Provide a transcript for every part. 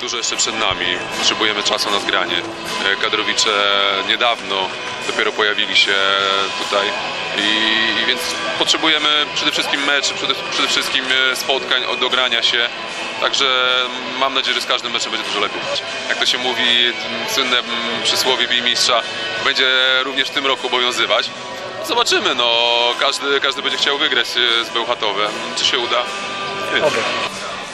Dużo jeszcze przed nami, potrzebujemy czasu na zgranie. E, Kadrowicze niedawno dopiero pojawili się tutaj i, więc potrzebujemy przede wszystkim meczy, przede, przede wszystkim e, spotkań, dogrania się. Także mam nadzieję, że z każdym meczem będzie dużo lepiej. Jak to się mówi, słynne przysłowie bij mistrza będzie również w tym roku obowiązywać. Zobaczymy, no każdy, każdy będzie chciał wygrać e, z Bełchatowem. Czy się uda? Nie wiem.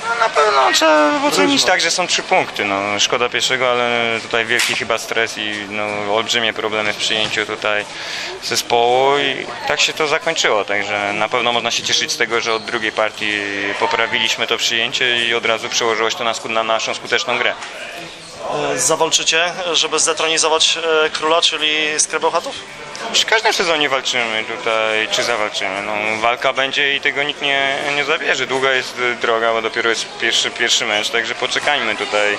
No, na pewno trzeba ocenić tak, że są trzy punkty. No, szkoda pierwszego, ale tutaj wielki chyba stres i no, olbrzymie problemy w przyjęciu tutaj zespołu i tak się to zakończyło. Także na pewno można się cieszyć z tego, że od drugiej partii poprawiliśmy to przyjęcie i od razu przełożyło się to na, sku- na naszą skuteczną grę. E, Zawalczycie, żeby zdetronizować e, króla, czyli Skrebełchatów? W każdym sezonie walczymy tutaj, czy zawalczymy. No, walka będzie i tego nikt nie, nie zabierze. Długa jest droga, bo dopiero jest pierwszy, pierwszy mecz, także poczekajmy tutaj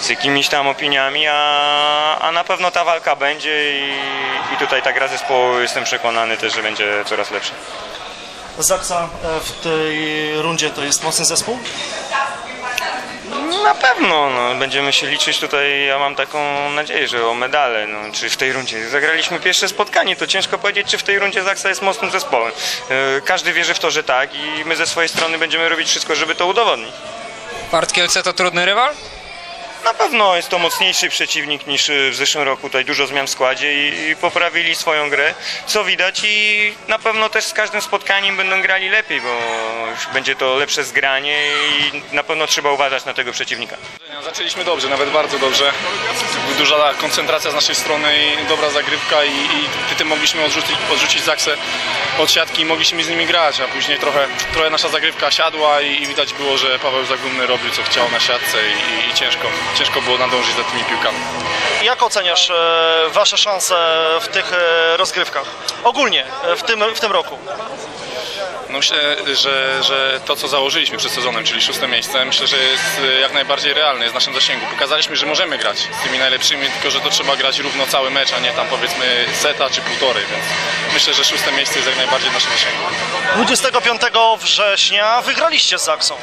z jakimiś tam opiniami, a, a na pewno ta walka będzie i, i tutaj ta gra zespołu jestem przekonany też, że będzie coraz lepsza. Zaksa e, w tej rundzie to jest mocny zespół? Pewno, no, będziemy się liczyć tutaj, ja mam taką nadzieję, że o medale, no, czy w tej rundzie. Zagraliśmy pierwsze spotkanie, to ciężko powiedzieć, czy w tej rundzie Zaksa jest mocnym zespołem. E, Każdy wierzy w to, że tak i my ze swojej strony będziemy robić wszystko, żeby to udowodnić. Bart Kielce to trudny rywal? Na pewno jest to mocniejszy przeciwnik niż y, w zeszłym roku. Tutaj dużo zmian w składzie i, i poprawili swoją grę, co widać i na pewno też z każdym spotkaniem będą grali lepiej, bo będzie to lepsze zgranie i na pewno trzeba uważać na tego przeciwnika. Zaczęliśmy dobrze, nawet bardzo dobrze. Duża koncentracja z naszej strony i dobra zagrywka i, i tym mogliśmy odrzucić, odrzucić Zaksę od siatki i mogliśmy z nimi grać, a później trochę, trochę nasza zagrywka siadła i, i widać było, że Paweł Zagumny robił co chciał na siatce i, i ciężko, ciężko było nadążyć za tymi piłkami. Jak oceniasz e, wasze szanse w tych e, rozgrywkach? Ogólnie e, w tym, w tym roku. No myślę, że, że to co założyliśmy przed sezonem, czyli szóste miejsce, myślę, że jest jak najbardziej realne, jest w naszym zasięgu. Pokazaliśmy, że możemy grać z tymi najlepszymi, tylko że to trzeba grać równo cały mecz, a nie tam powiedzmy seta czy półtorej, więc myślę, że szóste miejsce jest jak najbardziej w naszym zasięgu. 25 września wygraliście z Zaksą.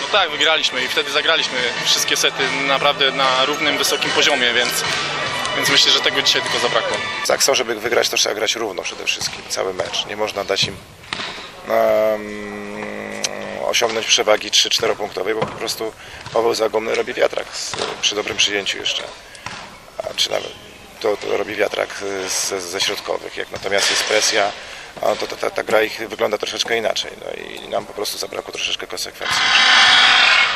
No tak, wygraliśmy i wtedy zagraliśmy wszystkie sety naprawdę na równym, wysokim poziomie, więc, więc myślę, że tego dzisiaj tylko zabrakło. Zaksą, żeby wygrać, to trzeba grać równo przede wszystkim, cały mecz. Nie można dać im um, osiągnąć przewagi 3-4 punktowej, bo po prostu Paweł Zagomny robi wiatrak z, przy dobrym przyjęciu jeszcze. A, czy nawet to, to robi wiatrak z, ze środkowych. Jak natomiast jest presja, a to, to, ta, ta gra ich wygląda troszeczkę inaczej. No i nam po prostu zabrakło troszeczkę konsekwencji.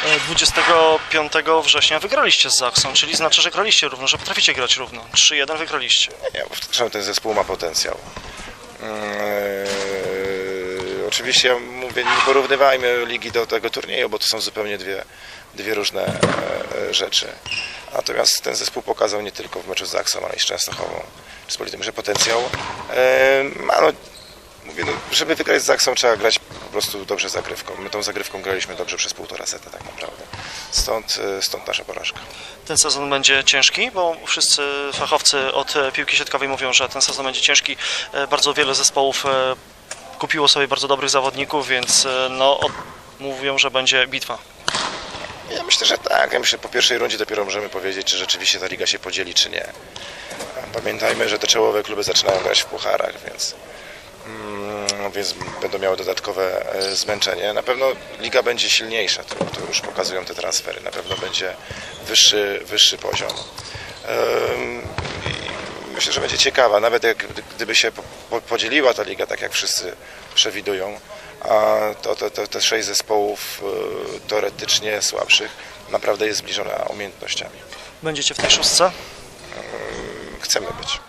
E, 25 września wygraliście z Zaksą, czyli znaczy, że graliście równo, że potraficie grać równo. 3-1 wygraliście. Nie, zresztą ten zespół ma potencjał. Eee, oczywiście ja mówię, nie porównywajmy ligi do tego turnieju, bo to są zupełnie dwie, dwie różne e, rzeczy. Natomiast ten zespół pokazał nie tylko w meczu z Zaksą, ale i z Częstochową, z Politem, że potencjał e, ma. No, mówię, no, żeby wygrać z Zaksą trzeba grać po prostu dobrze zagrywką. My tą zagrywką graliśmy dobrze przez półtora seta tak naprawdę. Stąd, e, stąd nasza porażka. Ten sezon będzie ciężki, bo wszyscy fachowcy od piłki siatkowej mówią, że ten sezon będzie ciężki. E, Bardzo wiele zespołów e, kupiło sobie bardzo dobrych zawodników, więc no, mówią, że będzie bitwa. Ja myślę, że tak. Ja myślę, że po pierwszej rundzie dopiero możemy powiedzieć, czy rzeczywiście ta liga się podzieli, czy nie. Pamiętajmy, że te czołowe kluby zaczynają grać w pucharach, więc, więc będą miały dodatkowe e, zmęczenie. Na pewno liga będzie silniejsza, to, to już pokazują te transfery. Na pewno będzie wyższy, wyższy poziom. I Myślę, że będzie ciekawa, nawet jak gdyby się po- po- podzieliła ta liga, tak jak wszyscy przewidują, a to, to, to te sześć zespołów e, teoretycznie słabszych naprawdę jest zbliżona umiejętnościami. Będziecie w tej szóstce? Chcemy być.